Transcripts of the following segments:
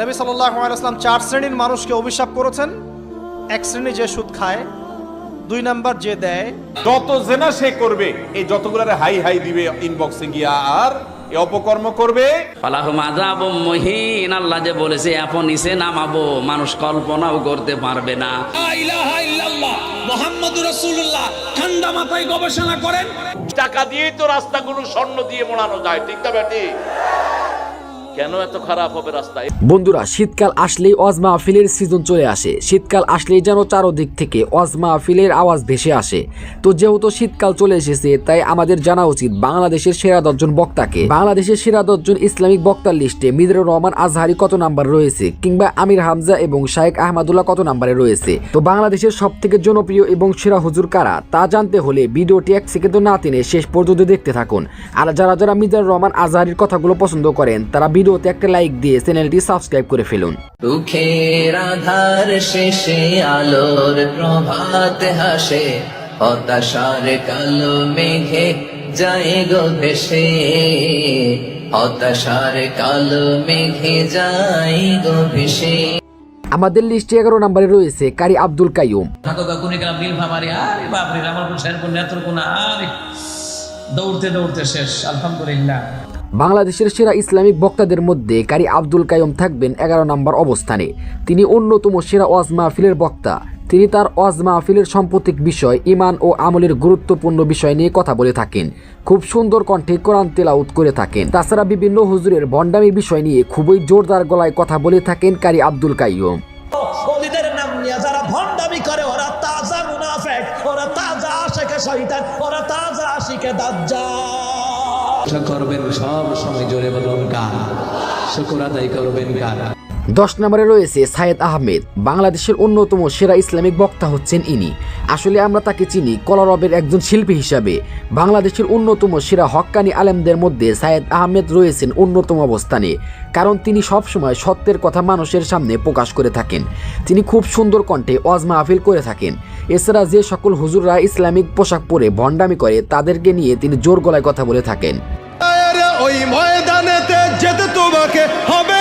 নবী সাল্লাহ আলাইসলাম চার শ্রেণির মানুষকে অভিশাপ করেছেন। এক শ্রেণি যে সুদ খায় দুই নাম্বার যে দেয়। যত জেনা সে করবে এই যতগুলারে হাই হাই দিবে ইনবক্সে গিয়া আর এ অপকর্ম করবে। মহিন আল্লাহ যে বলেছে এখন নিচে নামাবো মানুষ কল্পনাও করতে পারবে না। মোহাম্মদুর রাসূলুল্লাহ ঠান্ডা মাথায় গবেষণা করেন। টাকা দিয়েই তো রাস্তাগুলো স্বর্ণ দিয়ে মোড়ানো যায় ঠিক না ব্যাটি কেন এত খারাপ হবে রাস্তা বন্ধুরা, শীতকাল আসলেই অজ মাহফিলের সিজন চলে আসে। শীতকাল আসলেই যেন চারোদিক থেকে আওয়াজ ভেসে আসে। তো যেহেতু শীতকাল চলে এসেছে, তাই আমাদের জানা উচিত বাংলাদেশের সেরা দশজন বক্তাকে। বাংলাদেশের সেরা দশজন ইসলামিক বক্তার লিস্টে রহমান আজহারি কত নাম্বার রয়েছে? কিংবা আমির হামজা এবং শায়েক আহমদুল্লাহ কত নাম্বারে রয়েছে? তো বাংলাদেশের সব থেকে জনপ্রিয় এবং সেরা হুজুর কারা? তা জানতে হলে ভিডিওটি এক সেকেন্ড না টেনে শেষ পর্যন্ত দেখতে থাকুন। আর যারা যারা মিজানুর রহমান আজহারির কথাগুলো পছন্দ করেন, তারা ভিডিওতে একটা লাইক দিয়ে চ্যানেলটি সাবস্ক্রাইব করে ফেলুন। দুঃখের আধার শেষে আলোর প্রভাত হাসে হতাশার কালো মেঘে যায় গো ভেসে। হতাশার কালো মেঘে যায় গো ভেসে। আমাদের লিস্টে এগারো নম্বরে রয়েছে কারি আব্দুল কাইয়ুম। কোন আরে। দৌড়তে দৌড়তে শেষ আলহামদুলিল্লাহ। বাংলাদেশের সেরা ইসলামিক বক্তাদের মধ্যে কারি আব্দুল কাইয়ুম থাকবেন এগারো নম্বর অবস্থানে। তিনি অন্যতম সেরা ওয়াজ মাহফিলের বক্তা। তিনি তার ওয়াজ মাহফিলের সাম্প্রতিক বিষয় ইমান ও আমলের গুরুত্বপূর্ণ বিষয় নিয়ে কথা বলে থাকেন। খুব সুন্দর কণ্ঠে কোরআন তেলাউত করে থাকেন। তাছাড়া বিভিন্ন হুজুরের ভণ্ডামির বিষয় নিয়ে খুবই জোরদার গলায় কথা বলে থাকেন কারি আব্দুল কাইয়ুম। ওরা তাজা আশিকে দাজ্জাল। দশ নম্বরে রয়েছে সায়েদ আহমেদ বাংলাদেশের অন্যতম সেরা ইসলামিক বক্তা হচ্ছেন ইনি। আসলে আমরা তাকে চিনি কলরবের একজন শিল্পী হিসাবে। বাংলাদেশের অন্যতম সেরা হক্কানি আলেমদের মধ্যে সায়েদ আহমেদ রয়েছেন অন্যতম অবস্থানে, কারণ তিনি সবসময় সত্যের কথা মানুষের সামনে প্রকাশ করে থাকেন। তিনি খুব সুন্দর কণ্ঠে ওয়াজ মাহফিল করে থাকেন। এছাড়া যে সকল হুজুররা ইসলামিক পোশাক পরে ভণ্ডামি করে, তাদেরকে নিয়ে তিনি জোর গলায় কথা বলে থাকেন। হবে।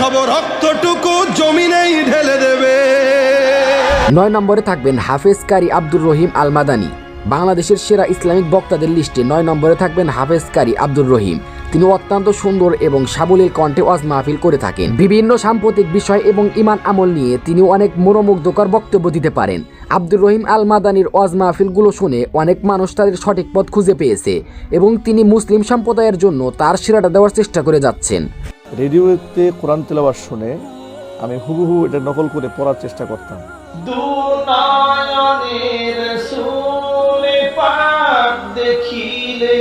সব রক্তটুকু জমিনেই ঢেলে দেবে নয় নম্বরে থাকবেন হাফেজ কারি আব্দুর রহিম আল মাদানি বাংলাদেশের সেরা ইসলামিক বক্তাদের লিস্টে নয় নম্বরে থাকবেন হাফেজ কারি আব্দুর রহিম। তিনি অত্যন্ত সুন্দর এবং সাবলীল কণ্ঠে ওয়াজ মাহফিল করে থাকেন। বিভিন্ন সাম্প্রতিক বিষয় এবং ইমান আমল নিয়ে তিনি অনেক মনোমুগ্ধকর বক্তব্য দিতে পারেন। আব্দুর রহিম আল মাদানির ওয়াজ মাহফিলগুলো শুনে অনেক মানুষ তাদের সঠিক পথ খুঁজে পেয়েছে এবং তিনি মুসলিম সম্প্রদায়ের জন্য তার সেরাটা দেওয়ার চেষ্টা করে যাচ্ছেন। রেডিওতে কোরআন তেলাওয়াত শুনে আমি হুবহু এটা নকল করে পড়ার চেষ্টা করতাম। দুনায়নের দেখিলে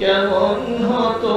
কেমন হতো?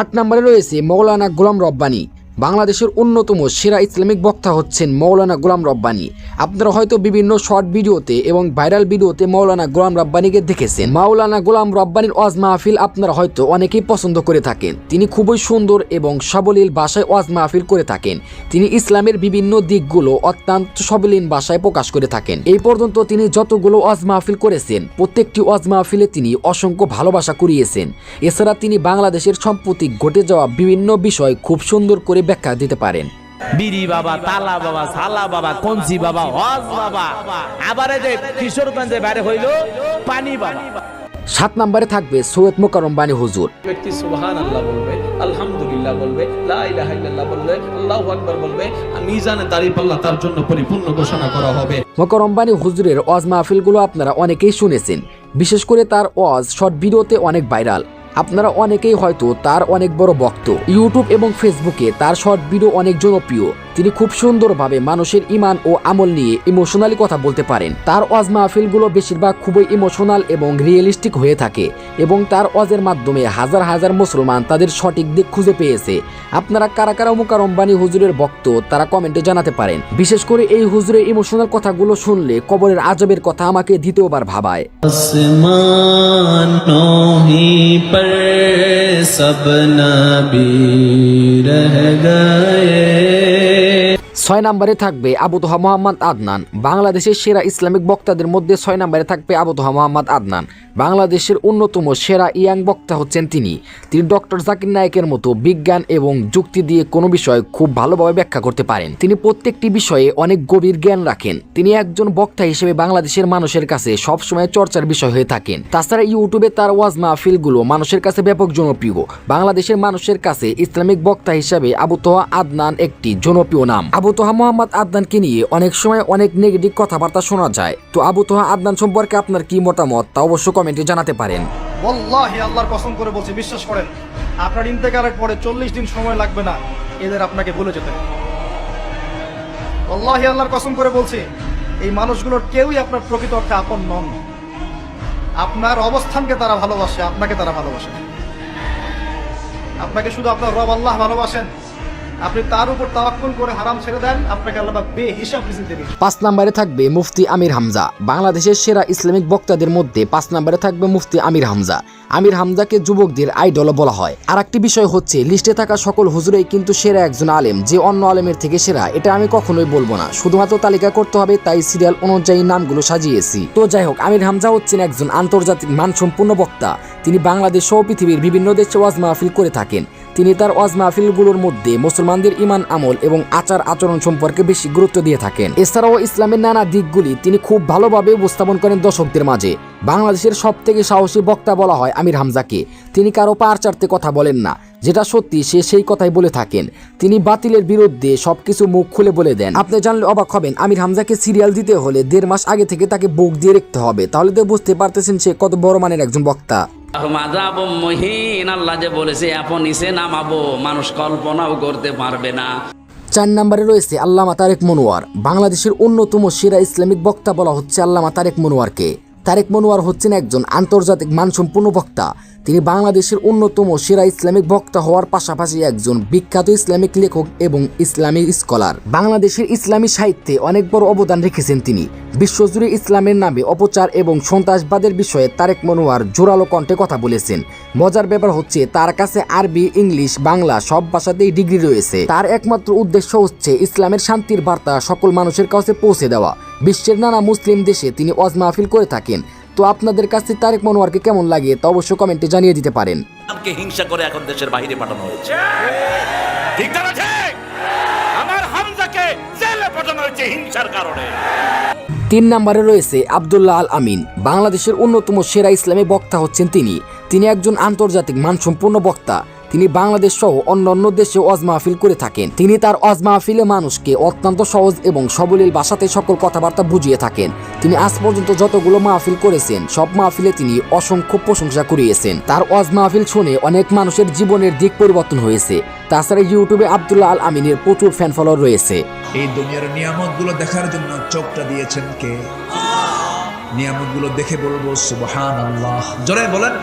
আট নম্বরে রয়েছে মৌলানা গোলাম রব্বানি। বাংলাদেশের অন্যতম সেরা ইসলামিক বক্তা হচ্ছেন মৌলানা গোলাম রব্বানি। আপনারা হয়তো বিভিন্ন শর্ট ভিডিওতে এবং ভাইরাল ভিডিওতে মৌলানা গোলাম রব্বানিকে দেখেছেন। মাওলানা গোলাম রব্বানির ওয়াজ মাহফিল আপনারা হয়তো অনেকেই পছন্দ করে থাকেন। তিনি খুবই সুন্দর এবং সাবলীল ভাষায় ওয়াজ মাহফিল করে থাকেন। তিনি ইসলামের বিভিন্ন দিকগুলো অত্যন্ত সবলীন ভাষায় প্রকাশ করে থাকেন। এই পর্যন্ত তিনি যতগুলো ওয়াজ মাহফিল করেছেন, প্রত্যেকটি ওয়াজ মাহফিলে তিনি অসংখ্য ভালোবাসা কুড়িয়েছেন। এছাড়া তিনি বাংলাদেশের সম্প্রতি ঘটে যাওয়া বিভিন্ন বিষয় খুব সুন্দর করে ব্যাখ্যা দিতে পারেন। বিড়ি বাবা তালা বাবা সালা বাবা কঞ্চি বাবা হজ বাবা। আবার যে কিশোরগঞ্জে বাইরে হইল পানি বাবা। সাত নম্বরে থাকবে সৈয়দ মোকারম বানী হুজুর। ব্যক্তি সুবহান আল্লাহ বলবে আলহামদুলিল্লাহ বলবে লা ইলাহা ইল্লাল্লাহ বলবে আল্লাহু আকবার বলবে আর মিজানে দাঁড়িপাল্লা তার জন্য পরিপূর্ণ ঘোষণা করা হবে। মোকারম বানী হুজুরের ওয়াজ মাহফিলগুলো আপনারা অনেকেই শুনেছেন। বিশেষ করে তার ওয়াজ শর্ট ভিডিওতে অনেক ভাইরাল। আপনারা অনেকেই হয়তো তার অনেক বড় ভক্ত। ইউটিউব এবং ফেসবুকে তার শর্ট ভিডিও অনেক জনপ্রিয়। তিনি খুব সুন্দরভাবে মানুষের ইমান ও আমল নিয়ে ইমোশনালি কথা বলতে পারেন। তার ওয়াজ মাহফিলগুলো বেশিরভাগ খুবই ইমোশনাল এবং রিয়েলিস্টিক হয়ে থাকে এবং তার ওয়াজের মাধ্যমে হাজার হাজার মুসলমান তাদের সঠিক দিক খুঁজে পেয়েছে। আপনারা কারা কারা মুকারম বাণী হুজুরের ভক্ত, তারা কমেন্টে জানাতে পারেন। বিশেষ করে এই হুজুরের ইমোশনাল কথাগুলো শুনলে কবরের আজবের কথা আমাকে দ্বিতীয়বার ভাবায়। نو ہی پر سب نبی ছয় নম্বরে থাকবে আবু তোহা মোহাম্মদ আদনান। বাংলাদেশের সেরা ইসলামিক বক্তাদের মধ্যে ছয় নম্বরে থাকবে আবু তোহা মোহাম্মদ আদনান। বাংলাদেশের অন্যতম সেরা ইয়াং বক্তা হচ্ছেন তিনি। তিনি ডক্টর জাকির নায়কের মতো বিজ্ঞান এবং যুক্তি দিয়ে কোনো বিষয় খুব ভালোভাবে ব্যাখ্যা করতে পারেন। তিনি প্রত্যেকটি বিষয়ে অনেক গভীর জ্ঞান রাখেন। তিনি একজন বক্তা হিসেবে বাংলাদেশের মানুষের কাছে সবসময় চর্চার বিষয় হয়ে থাকেন। তাছাড়া ইউটিউবে তার ওয়াজ মাহফিলগুলো মানুষের কাছে ব্যাপক জনপ্রিয়। বাংলাদেশের মানুষের কাছে ইসলামিক বক্তা হিসাবে আবু তোহা আদনান একটি জনপ্রিয় নাম। আবু তোহা মোহাম্মদ আদনানকে নিয়ে অনেক সময় অনেক নেগেটিভ কথাবার্তা শোনা যায়। তো আবু তোহা আদনান সম্পর্কে আপনার কি মতামত তা অবশ্য কমেন্টে জানাতে পারেন। ওয়াল্লাহি আল্লাহর কসম করে বলছি, বিশ্বাস করেন, আপনার ইন্তেকালের পরে চল্লিশ দিন সময় লাগবে না, এদের আপনাকে ভুলে যেতে ওয়াল্লাহি আল্লাহর কসম করে বলছি, এই মানুষগুলোর কেউই আপনার প্রকৃত অর্থে আপন নন। আপনার অবস্থানকে তারা ভালোবাসে, আপনাকে তারা ভালোবাসে আপনাকে শুধু আপনার রব আল্লাহ ভালোবাসেন আপনি তার উপর তাওয়াক্কুল করে হারাম ছেড়ে দেন, আপনাকে আল্লাহ বে হিসাব রিজিক পাঁচ নম্বরে থাকবে মুফতি আমির হামজা। বাংলাদেশের সেরা ইসলামিক বক্তাদের মধ্যে পাঁচ নম্বরে থাকবে মুফতি আমির হামজা। আমির হামজাকে যুবকদের আইডল বলা হয়। আর একটি বিষয় হচ্ছে, লিস্টে থাকা সকল হুজুরেই কিন্তু সেরা একজন আলেম। যে অন্য আলেমের থেকে সেরা, এটা আমি কখনোই বলব না। শুধুমাত্র তালিকা করতে হবে, তাই সিরিয়াল অনুযায়ী নামগুলো সাজিয়েছি। তো যাই হোক, আমির হামজা হচ্ছেন একজন আন্তর্জাতিক মানসম্পন্ন বক্তা। তিনি বাংলাদেশ সহ পৃথিবীর বিভিন্ন দেশে ওয়াজ মাহফিল করে থাকেন। তিনি তার ওয়াজ মাহফিলগুলোর মধ্যে মুসলমানদের ইমান আমল এবং আচার আচরণ সম্পর্কে বেশি গুরুত্ব দিয়ে থাকেন। এছাড়াও ইসলামের নানা দিকগুলি তিনি খুব ভালোভাবে উপস্থাপন করেন দর্শকদের মাঝে। বাংলাদেশের সব থেকে সাহসী বক্তা বলা হয় আমির হামজাকে। তিনি কারও পার চারতে কথা বলেন না, যেটা সত্যি সে সেই কথাই বলে থাকেন। তিনি বাতিলের বিরুদ্ধে সবকিছু মুখ খুলে বলে দেন। আপনি জানলে অবাক হবেন, আমির হামজাকে সিরিয়াল দিতে হলে দেড় মাস আগে থেকে তাকে বুক দিয়ে রাখতে হবে, তাহলে তো বুঝতে পারতেছেন সে কত বড় মানের একজন বক্তা। মহিন, আল্লাহ যে বলেছে এখন নিচে নামাবো, মানুষ কল্পনাও করতে পারবে না। চার নম্বরে রয়েছে আল্লামা তারেক মনোয়ার। বাংলাদেশের অন্যতম সেরা ইসলামিক বক্তা বলা হচ্ছে আল্লামা তারেক মনোয়ারকে। তারেক মনোয়ার হচ্ছেন একজন আন্তর্জাতিক মানসম্পন্ন বক্তা। তিনি বাংলাদেশের অন্যতম সেরা ইসলামিক বক্তা হওয়ার পাশাপাশি একজন বিখ্যাত ইসলামিক লেখক এবং ইসলামিক স্কলার। বাংলাদেশের ইসলামী সাহিত্যে অনেক বড় অবদান রেখেছেন তিনি। বিশ্বজুড়ে ইসলামের নামে অপচার এবং সন্ত্রাসবাদের বিষয়ে তারেক মনোয়ার জোরালো কণ্ঠে কথা বলেছেন। মজার ব্যাপার হচ্ছে, তার কাছে আরবি, ইংলিশ, বাংলা সব ভাষাতেই ডিগ্রি রয়েছে। তার একমাত্র উদ্দেশ্য হচ্ছে ইসলামের শান্তির বার্তা সকল মানুষের কাছে পৌঁছে দেওয়া। বিশ্বের নানা মুসলিম দেশে তিনি ওয়াজ মাহফিল করে থাকেন। তো আপনাদের কাছে তারেক মনোয়ারকে কেমন লাগে তা অবশ্যই কমেন্টে জানিয়ে দিতে পারেন। আমাকে হিংসা করে এখন দেশের বাইরে পাঠানো হয়েছে। ঠিক আছে? আমার হামজাকে জেলে পাঠানো হয়েছে হিংসার কারণে। তিন নম্বরে রয়েছে আবদুল্লাহ আল আমিন। বাংলাদেশের অন্যতম সেরা ইসলামী বক্তা হচ্ছেন তিনি। তিনি একজন আন্তর্জাতিক মানসম্পন্ন বক্তা। তিনি বাংলাদেশ সহ অন্যান্য দেশে ওয়াজ মাহফিল করে থাকেন। তিনি তার ওয়াজ মাহফিলে মানুষকে অত্যন্ত সহজ এবং সবলীল ভাষাতে সকল কথাবার্তা বুঝিয়ে থাকেন। তিনি আজ পর্যন্ত যতগুলো মাহফিল করেছেন, সব মাহফিলে তিনি অসংখ্য প্রশংসা করিয়েছেন তার ওয়াজ মাহফিল শুনে অনেক মানুষের জীবনের দিক পরিবর্তন হয়েছে। তাছাড়া ইউটিউবে আবদুল্লাহ আল আমিনের প্রচুর ফ্যান ফলোয়ার রয়েছে। এই দুনিয়ার নিয়ামতগুলো দেখার জন্য চোখটা দিয়েছেন কে? নিয়ামতগুলো দেখে বলব সুবহান আল্লাহ জোরে বলেন।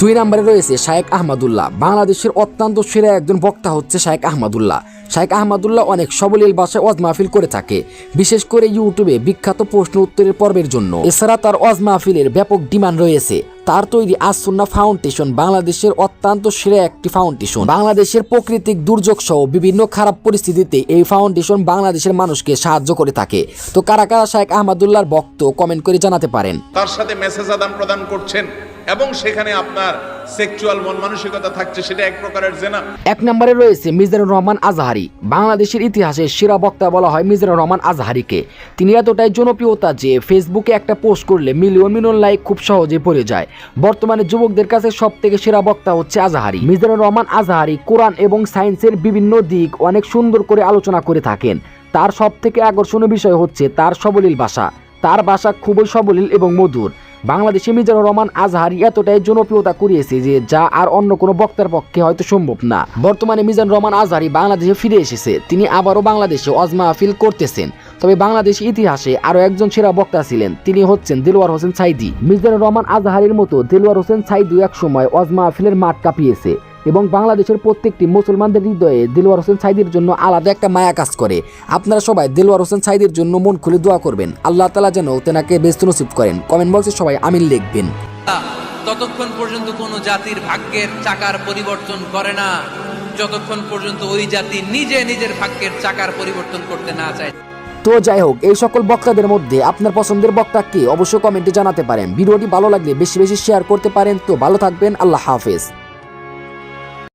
দুই নম্বরে রয়েছে শায়েক আহমদুল্লাহ। বাংলাদেশের অত্যন্ত সেরা একজন বক্তা হচ্ছে শায়েক আহমদুল্লাহ। শায়েক আহমদুল্লাহ অনেক সবলীল ভাষায় ওয়াজ মাহফিল করে থাকে, বিশেষ করে ইউটিউবে বিখ্যাত প্রশ্ন উত্তরের পর্বের জন্য। এছাড়া তার ওয়াজ মাহফিলের ব্যাপক ডিমান্ড রয়েছে। তার তৈরি আসুন্না ফাউন্ডেশন বাংলাদেশের অত্যন্ত সেরা একটি ফাউন্ডেশন। বাংলাদেশের প্রাকৃতিক দুর্যোগ সহ বিভিন্ন খারাপ পরিস্থিতিতে এই ফাউন্ডেশন বাংলাদেশের মানুষকে সাহায্য করে থাকে। তো কারা কারা শায়েক আহমদুল্লাহর বক্ত কমেন্ট করে জানাতে পারেন। তার সাথে মেসেজ আদান প্রদান করছেন। এবং সেখানে আপনার সেক্সুয়াল মন মানসিকতা থাকছে, সেটা এক প্রকারের জেনা। এক নম্বরে রয়েছে মিজানুর রহমান আজহারি। বাংলাদেশের ইতিহাসে সেরা বক্তা বলা হয় মিজানুর রহমান আজহারিকে। তিনি এতটাই জনপ্রিয়তা যে ফেসবুকে একটা পোস্ট করলে মিলিয়ন মিলিয়ন লাইক খুব সহজে পড়ে যায়। বর্তমানে যুবকদের কাছে সব থেকে সেরা বক্তা হচ্ছে আজহারি। মিজানুর রহমান আজহারি কোরআন এবং সায়েন্সের বিভিন্ন দিক অনেক সুন্দর করে আলোচনা করে থাকেন। তার সব থেকে আকর্ষণীয় বিষয় হচ্ছে তার সবলীল ভাষা। তার ভাষা খুবই সবলীল এবং মধুর। বাংলাদেশে মিজানুর রহমান আজহারি এতটাই জনপ্রিয়তা করিয়েছে যে যা আর অন্য কোনো বক্তার পক্ষে হয়তো সম্ভব না। বর্তমানে মিজান রহমান আজহারি বাংলাদেশে ফিরে এসেছে। তিনি আবারও বাংলাদেশে অজমা আফিল করতেছেন। তবে বাংলাদেশ ইতিহাসে আরও একজন সেরা বক্তা ছিলেন। তিনি হচ্ছেন দিলওয়ার হোসেন সাইদি। মিজানুর রহমান আজহারির মতো দিলওয়ার হোসেন সাইদি এক সময় অজমা আফিলের মাঠ কাঁপিয়েছে। এবং বাংলাদেশের প্রত্যেকটি মুসলমানদের হৃদয়ে দিলওয়ার হোসেন সাইদির জন্য আলাদা একটা মায়া কাজ করে। আপনারা সবাই দিলওয়ার হোসেন সাইদির জন্য মন খুলে দোয়া করবেন। আল্লাহ তালা যেন তেনাকে ব্যস্ত নসিব করেন। কমেন্ট বক্সে সবাই আমিন লিখবেন। ততক্ষণ পর্যন্ত কোনো জাতির ভাগ্যের চাকার পরিবর্তন করে না। যতক্ষণ পর্যন্ত ওই জাতি নিজে নিজের ভাগ্যের চাকার পরিবর্তন করতে না চায়। তো যাই হোক এই সকল বক্তাদের মধ্যে আপনার পছন্দের বক্তা কে অবশ্যই কমেন্টে জানাতে পারেন। ভিডিওটি ভালো লাগলে বেশি বেশি শেয়ার করতে পারেন। তো ভালো থাকবেন আল্লাহ হাফেজ।